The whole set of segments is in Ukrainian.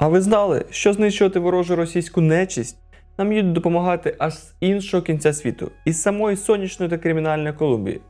А ви знали, що знищувати ворожу російську нечисть нам їдуть допомагати аж з іншого кінця світу, із самої сонячної та кримінальної Колумбії,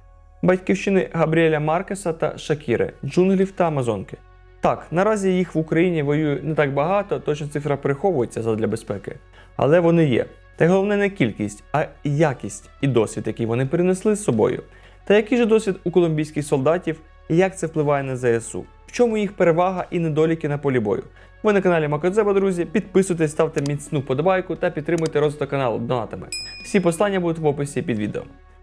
батьківщини Габріеля Маркеса та Шакіри, джунглів та Амазонки. Так, наразі їх в Україні воює не так багато, точно цифра приховується задля безпеки, але вони є. Та головне не кількість, а якість і досвід, який вони перенесли з собою. Та який же досвід у колумбійських солдатів і як це впливає на ЗСУ? В чому їх перевага і недоліки на полі бою? Ви на каналі Макодзеба, друзі. Підписуйтесь, ставте міцну подобайку та підтримуйте розвиток каналу донатами. Всі послання будуть в описі під відео.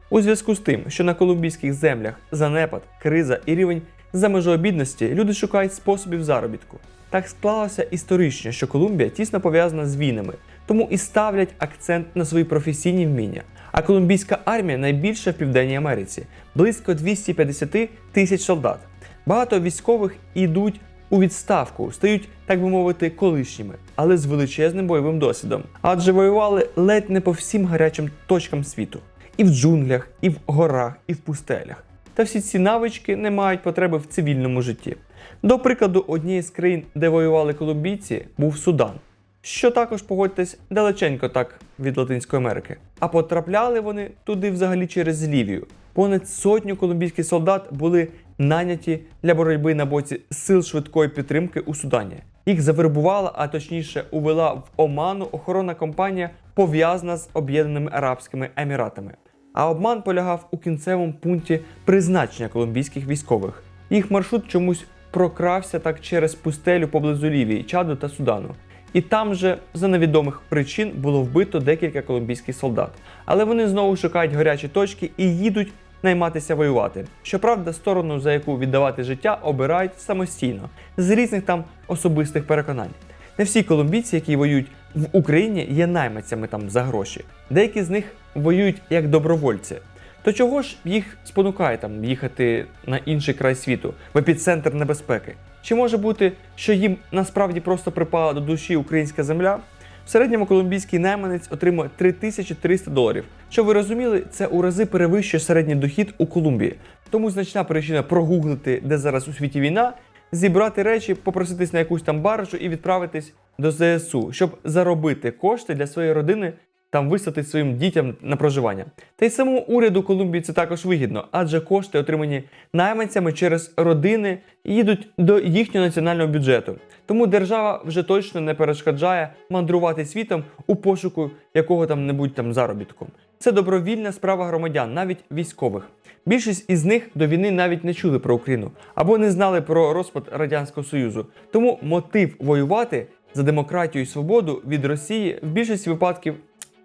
У зв'язку з тим, що на колумбійських землях занепад, криза і рівень за межою бідності, люди шукають способів заробітку. Так склалося історично, що Колумбія тісно пов'язана з війнами, тому і ставлять акцент на свої професійні вміння. А колумбійська армія найбільша в Південній Америці близько 250 тисяч солдат. Багато військових ідуть у відставку, стають, так би мовити, колишніми, але з величезним бойовим досвідом. Адже воювали ледь не по всім гарячим точкам світу: і в джунглях, і в горах, і в пустелях. Та всі ці навички не мають потреби в цивільному житті. До прикладу, однієї з країн, де воювали колумбійці, був Судан. Що також погодьтесь далеченько так від Латинської Америки. А потрапляли вони туди взагалі через Лівію. Понад сотню колумбійських солдат були наняті для боротьби на боці сил швидкої підтримки у Судані. Їх завербувала, а точніше увела в оману охоронна компанія, пов'язана з Об'єднаними Арабськими Еміратами. А обман полягав у кінцевому пункті призначення колумбійських військових. Їх маршрут чомусь прокрався так через пустелю поблизу Лівії, Чаду та Судану. І там же за невідомих причин було вбито декілька колумбійських солдат. Але вони знову шукають гарячі точки і їдуть найматися воювати. Щоправда, сторону, за яку віддавати життя, обирають самостійно з різних там особистих переконань. Не всі колумбійці, які воюють в Україні, є найманцями там за гроші. Деякі з них воюють як добровольці. То чого ж їх спонукає там їхати на інший край світу, в епіцентр небезпеки? Чи може бути, що їм насправді просто припала до душі українська земля? В середньому колумбійський найманець отримує 3300 доларів. Щоб ви розуміли, це у рази перевищує середній дохід у Колумбії. Тому значна причина прогуглити, де зараз у світі війна, зібрати речі, попроситись на якусь там баржу і відправитись до ЗСУ, щоб заробити кошти для своєї родини там вислати своїм дітям на проживання. Та й самому уряду Колумбії це також вигідно, адже кошти, отримані найманцями через родини, їдуть до їхнього національного бюджету. Тому держава вже точно не перешкоджає мандрувати світом у пошуку якого там небудь там заробітку. Це добровільна справа громадян, навіть військових. Більшість із них до війни навіть не чули про Україну або не знали про розпад Радянського Союзу. Тому мотив воювати за демократію і свободу від Росії в більшості випадків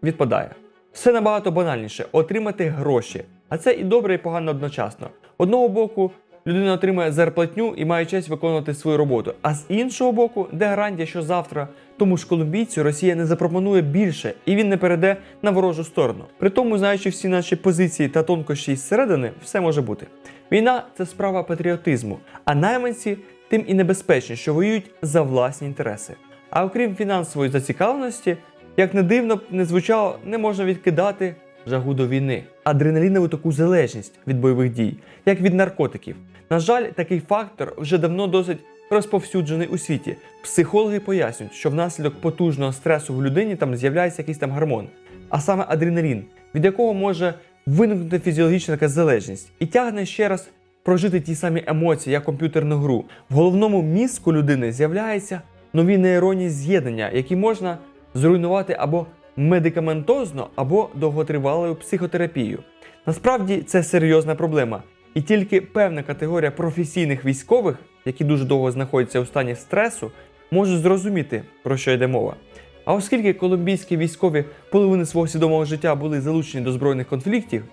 відпадає. Все набагато банальніше отримати гроші. А це і добре, і погано одночасно. Одного боку, людина отримує зарплатню і має честь виконувати свою роботу. А з іншого боку, де гарантія, що завтра тому ж колумбійцю Росія не запропонує більше і він не перейде на ворожу сторону. При тому, знаючи всі наші позиції та тонкощі зсередини, все може бути. Війна це справа патріотизму, а найманці тим і небезпечні, що воюють за власні інтереси. А окрім фінансової зацікавленості, як не дивно не звучало, не можна відкидати жагу до війни, адреналінову таку залежність від бойових дій, як від наркотиків. На жаль, такий фактор вже давно досить розповсюджений у світі. Психологи пояснюють, що внаслідок потужного стресу в людині там з'являється якийсь там гормон, а саме адреналін, від якого може виникнути фізіологічна така залежність, і тягне ще раз прожити ті самі емоції, як комп'ютерну гру. В головному мізку людини з'являються нові нейронні з'єднання, які можна зруйнувати або медикаментозно, або довготривалою психотерапією. Насправді це серйозна проблема, і тільки певна категорія професійних військових, які дуже довго знаходяться у стані стресу, можуть зрозуміти, про що йде мова. А оскільки колумбійські військові половини свого свідомого життя були залучені до збройних конфліктів,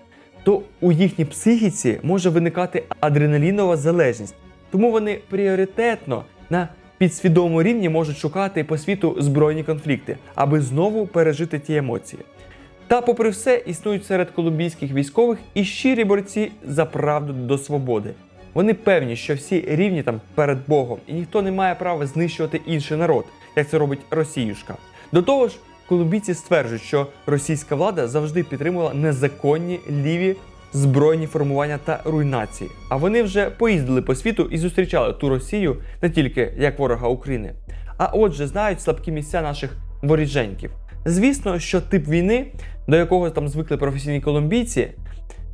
то у їхній психіці може виникати адреналінова залежність, тому вони пріоритетно на підсвідомому рівні можуть шукати по світу збройні конфлікти, аби знову пережити ті емоції. Та, попри все, існують серед колумбійських військових і щирі борці за правду до свободи. Вони певні, що всі рівні там перед Богом, і ніхто не має права знищувати інший народ, як це робить Росіюшка. До того ж, колумбійці стверджують, що російська влада завжди підтримувала незаконні ліві збройні формування та руйнації. А вони вже поїздили по світу і зустрічали ту Росію не тільки як ворога України, а отже, знають слабкі місця наших воріженьків. Звісно, що тип війни, до якого там звикли професійні колумбійці,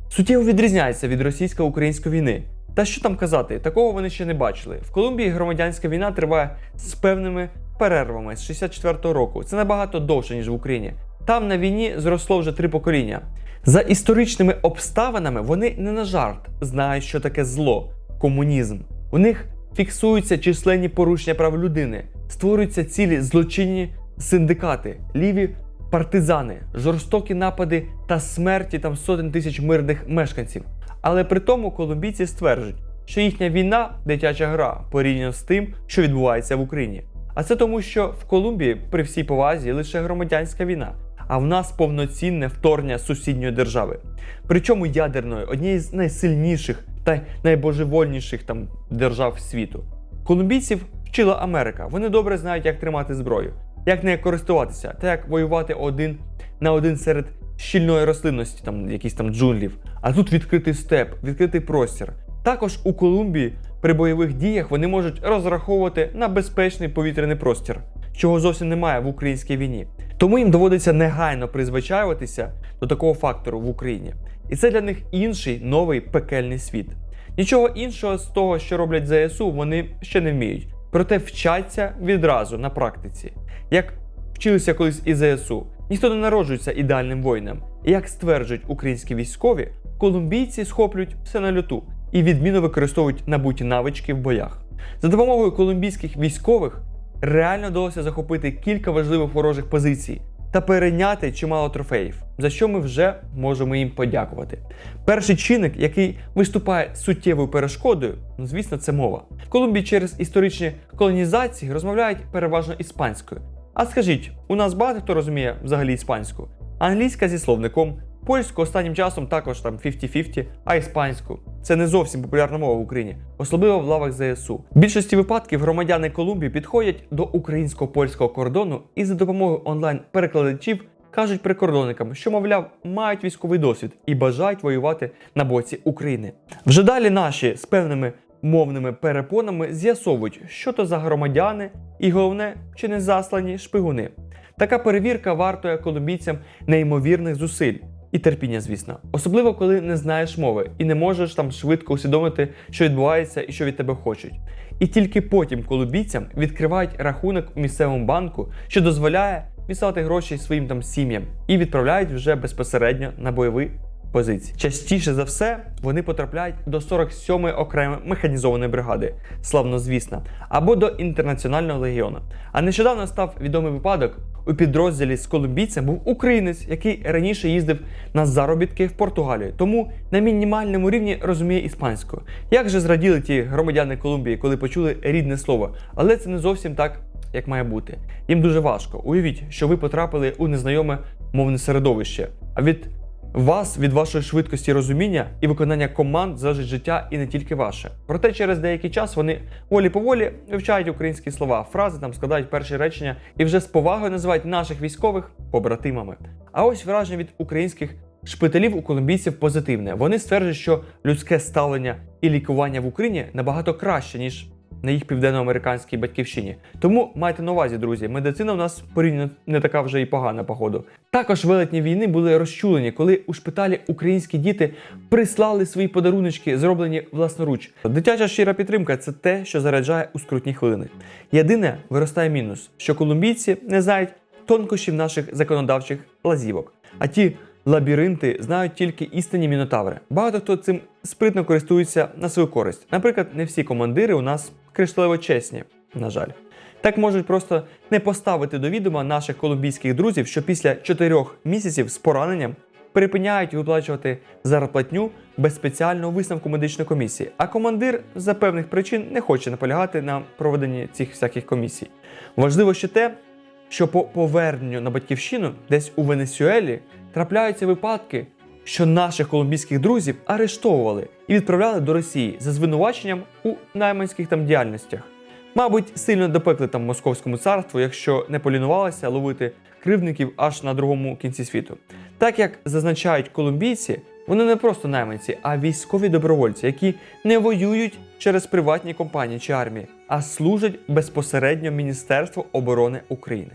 суттєво відрізняється від російсько-української війни. Та що там казати, такого вони ще не бачили. В Колумбії громадянська війна триває з певними перервами з 64-го року. Це набагато довше, ніж в Україні. Там на війні зросло вже три покоління. За історичними обставинами вони не на жарт знають, що таке зло, комунізм. У них фіксуються численні порушення прав людини, створюються цілі злочинні синдикати, ліві партизани, жорстокі напади та смерті там сотень тисяч мирних мешканців. Але при тому колумбійці стверджують, що їхня війна дитяча гра порівняно з тим, що відбувається в Україні. А це тому, що в Колумбії при всій повазі лише громадянська війна, а в нас повноцінне вторгнення сусідньої держави. Причому ядерної, однієї з найсильніших та найбожевольніших там держав світу. Колумбійців вчила Америка. Вони добре знають, як тримати зброю, як нею користуватися та як воювати один на один серед щільної рослинності, там якісь там джунглів. А тут відкритий степ, відкритий простір. Також у Колумбії при бойових діях вони можуть розраховувати на безпечний повітряний простір, чого зовсім немає в українській війні. Тому їм доводиться негайно призвичаюватися до такого фактору в Україні. І це для них інший новий пекельний світ. Нічого іншого з того, що роблять ЗСУ, вони ще не вміють. Проте вчаться відразу на практиці. Як вчилися колись і ЗСУ, ніхто не народжується ідеальним воїном. І як стверджують українські військові, колумбійці схоплюють все на льоту і відмінно використовують набуті навички в боях. За допомогою колумбійських військових реально вдалося захопити кілька важливих ворожих позицій та перейняти чимало трофеїв, за що ми вже можемо їм подякувати. Перший чинник, який виступає суттєвою перешкодою, ну звісно, це мова. В Колумбії через історичні колонізації розмовляють переважно іспанською. А скажіть, у нас багато хто розуміє взагалі іспанську? Англійська зі словником, польську останнім часом також там 50-50, а іспанську. Це не зовсім популярна мова в Україні, особливо в лавах ЗСУ. В більшості випадків громадяни Колумбії підходять до українсько-польського кордону і за допомогою онлайн-перекладачів кажуть прикордонникам, що, мовляв, мають військовий досвід і бажають воювати на боці України. Вже далі наші з певними мовними перепонами з'ясовують, що то за громадяни, і головне, чи не заслані шпигуни. Така перевірка вартує колумбійцям неймовірних зусиль. І терпіння, звісно, особливо коли не знаєш мови і не можеш там швидко усвідомити, що відбувається і що від тебе хочуть. І тільки потім колумбійцям відкривають рахунок у місцевому банку, що дозволяє відсилати гроші своїм там сім'ям і відправляють вже безпосередньо на бойові позиції. Частіше за все вони потрапляють до 47-ї окремої механізованої бригади, славнозвісна, або до інтернаціонального легіону. А нещодавно став відомий випадок. У підрозділі з колумбійцем був українець, який раніше їздив на заробітки в Португалію, тому на мінімальному рівні розуміє іспанську. Як же зраділи ті громадяни Колумбії, коли почули рідне слово, але це не зовсім так, як має бути. Їм дуже важко. Уявіть, що ви потрапили у незнайоме мовне середовище. А від вас, від вашої швидкості розуміння і виконання команд залежить життя і не тільки ваше. Проте через деякий час вони волі-поволі вивчають українські слова, фрази там складають перші речення і вже з повагою називають наших військових побратимами. А ось враження від українських шпиталів у колумбійців позитивне. Вони стверджують, що людське ставлення і лікування в Україні набагато краще ніж на їх південноамериканській батьківщині. Тому майте на увазі, друзі, медицина в нас порівняно не така вже і погана, походу. Також велетні війни були розчулені, коли у шпиталі українські діти прислали свої подаруночки, зроблені власноруч. Дитяча щира підтримка це те, що заряджає у скрутні хвилини. Єдине виростає мінус, що колумбійці не знають тонкощів наших законодавчих лазівок. А ті лабіринти знають тільки істинні мінотаври. Багато хто цим спритно користується на свою користь. Наприклад, не всі командири у нас кришталево чесні, на жаль. Так можуть просто не поставити до відома наших колумбійських друзів, що після чотирьох місяців з пораненням припиняють виплачувати зарплатню без спеціального висновку медичної комісії. А командир за певних причин не хоче наполягати на проведенні цих всяких комісій. Важливо ще те, що по поверненню на батьківщину, десь у Венесуелі, трапляються випадки, що наших колумбійських друзів арештовували і відправляли до Росії за звинуваченням у найманських там діяльностях. Мабуть, сильно допекли там московському царству, якщо не полінувалися ловити кривдників аж на другому кінці світу. Так як зазначають колумбійці, Вони не просто найманці, а військові добровольці, які не воюють через приватні компанії чи армії, а служать безпосередньо Міністерству оборони України.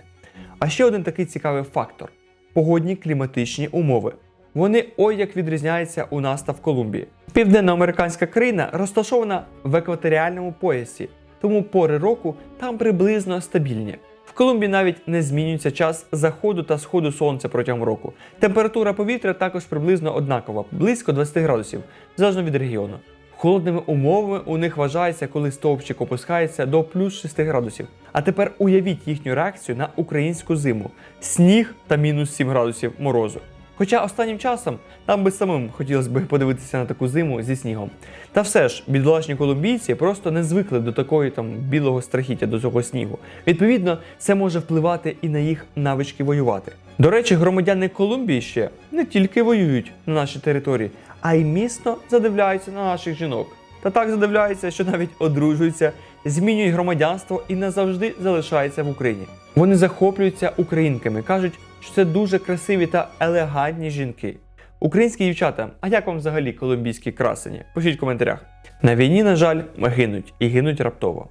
А ще один такий цікавий фактор погодні кліматичні умови. Вони ой як відрізняються у нас та в Колумбії. Південноамериканська країна розташована в екваторіальному поясі, тому пори року там приблизно стабільні. В Колумбії навіть не змінюється час заходу та сходу сонця протягом року. Температура повітря також приблизно однакова, близько 20 градусів, залежно від регіону. Холодними умовами у них вважається, коли стовпчик опускається до плюс 6 градусів. А тепер уявіть їхню реакцію на українську зиму: сніг та мінус 7 градусів морозу. Хоча останнім часом нам би самим хотілося б подивитися на таку зиму зі снігом. Та все ж, бідолашні колумбійці просто не звикли до такої там білого страхіття, до цього снігу. Відповідно, це може впливати і на їх навички воювати. До речі, громадяни Колумбії ще не тільки воюють на нашій території, а й міцно задивляються на наших жінок. Та так задивляються, що навіть одружуються, змінюють громадянство і назавжди залишаються в Україні. Вони захоплюються українками, кажуть, що це дуже красиві та елегантні жінки. Українські дівчата, а як вам взагалі колумбійські красені? Пишіть в коментарях. На війні, на жаль, гинуть і гинуть раптово.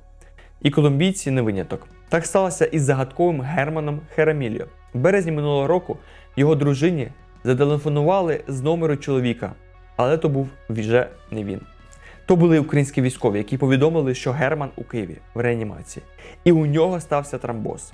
І колумбійці не виняток. Так сталося із загадковим Германом Херамільо. В березні минулого року його дружині зателефонували з номеру чоловіка, але то був вже не він. То були українські військові, які повідомили, що Герман у Києві в реанімації, і у нього стався тромбоз.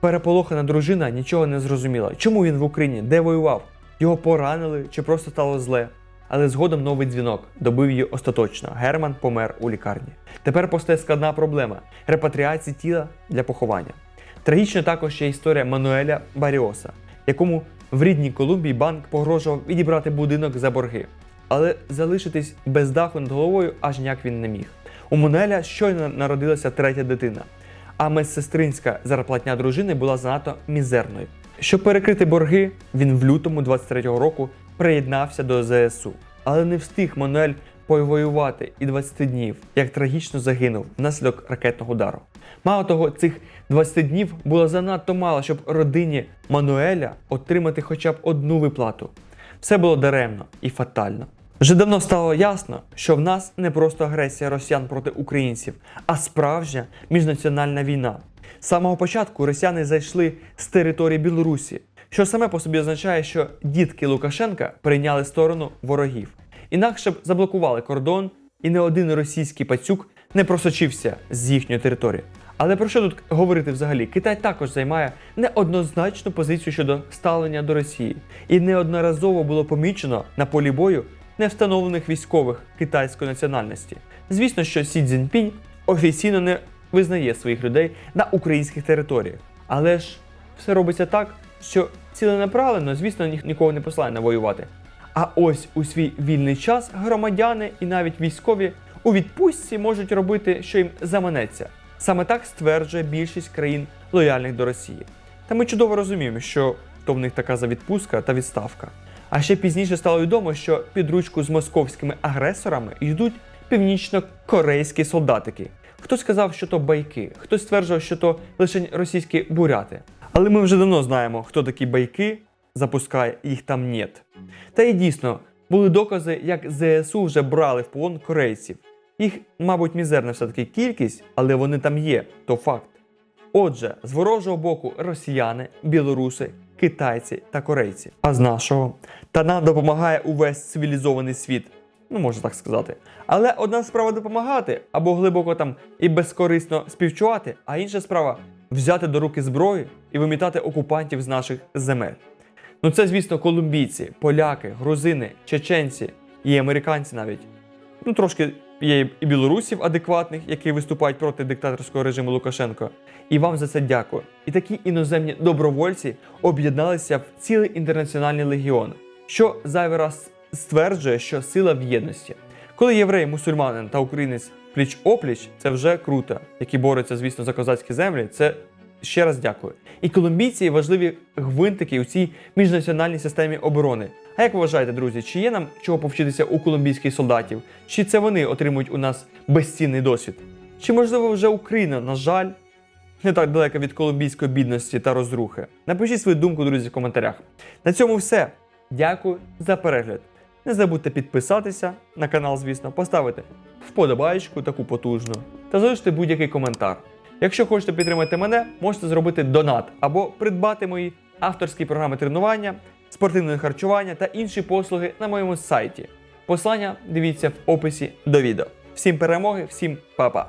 Переполохана дружина нічого не зрозуміла, чому він в Україні, де воював, його поранили чи просто стало зле. Але згодом новий дзвінок добив її остаточно. Герман помер у лікарні. Тепер постає складна проблема репатріації тіла для поховання. Трагічно також є історія Мануеля Баріоса, якому в рідній Колумбії банк погрожував відібрати будинок за борги. Але залишитись без даху над головою аж ніяк він не міг. У Мануеля щойно народилася третя дитина, а медсестринська зарплатня дружини була занадто мізерною. Щоб перекрити борги, він в лютому 23-го року приєднався до ЗСУ, але не встиг Мануель повоювати і 20 днів, як трагічно загинув внаслідок ракетного удару. Мало того, цих 20 днів було занадто мало, щоб родині Мануеля отримати хоча б одну виплату. Все було даремно і фатально. Вже давно стало ясно, що в нас не просто агресія росіян проти українців, а справжня міжнаціональна війна. З самого початку росіяни зайшли з території Білорусі, що саме по собі означає, що дітки Лукашенка прийняли сторону ворогів. Інакше б заблокували кордон, і не один російський пацюк не просочився з їхньої території. Але про що тут говорити взагалі? Китай також займає неоднозначну позицію щодо ставлення до Росії, і неодноразово було помічено на полі бою невстановлених військових китайської національності. Звісно, що Сі Цзіньпінь офіційно не визнає своїх людей на українських територіях, але ж все робиться так, що ціленаправленно, звісно, ні- нікого не посилає на воювати. А ось у свій вільний час громадяни і навіть військові у відпустці можуть робити, що їм заманеться. Саме так стверджує більшість країн лояльних до Росії. Та ми чудово розуміємо, що то в них така за відпустка та відставка. А ще пізніше стало відомо, що під ручку з московськими агресорами йдуть північно-корейські солдатики. Хтось сказав, що то байки, хтось стверджував, що то лише російські буряти. Але ми вже давно знаємо, хто такі байки запускає, їх там нет. Та і дійсно були докази, як ЗСУ вже брали в полон корейців. Їх, мабуть, мізерна все-таки кількість, але вони там є, то факт. Отже, з ворожого боку росіяни, білоруси, китайці та корейці. А з нашого та нам допомагає увесь цивілізований світ. Ну, можна так сказати. Але одна справа допомагати або глибоко там і безкорисно співчувати, а інша справа взяти до руки зброю і вимітати окупантів з наших земель. Ну це, звісно, колумбійці, поляки, грузини, чеченці і американці навіть. Ну, трошки є і білорусів адекватних, які виступають проти диктаторського режиму Лукашенко. І вам за це дякую. І такі іноземні добровольці об'єдналися в цілий інтернаціональний легіон, що зайвий раз стверджує, що сила в єдності. Коли єврей, мусульманин та українець пліч опліч, це вже круто, які борються, звісно, за козацькі землі. Це ще раз дякую. І колумбійці важливі гвинтики у цій міжнаціональній системі оборони. А як ви вважаєте, друзі, чи є нам чого повчитися у колумбійських солдатів? Чи це вони отримують у нас безцінний досвід? Чи можливо вже Україна, на жаль, не так далека від колумбійської бідності та розрухи? Напишіть свою думку, друзі, в коментарях. На цьому все. Дякую за перегляд. Не забудьте підписатися на канал, звісно, поставити вподобайку таку потужну та залишити будь-який коментар. Якщо хочете підтримати мене, можете зробити донат або придбати мої авторські програми тренування, спортивне харчування та інші послуги на моєму сайті. Послання дивіться в описі до відео. Всім перемоги, всім па-па!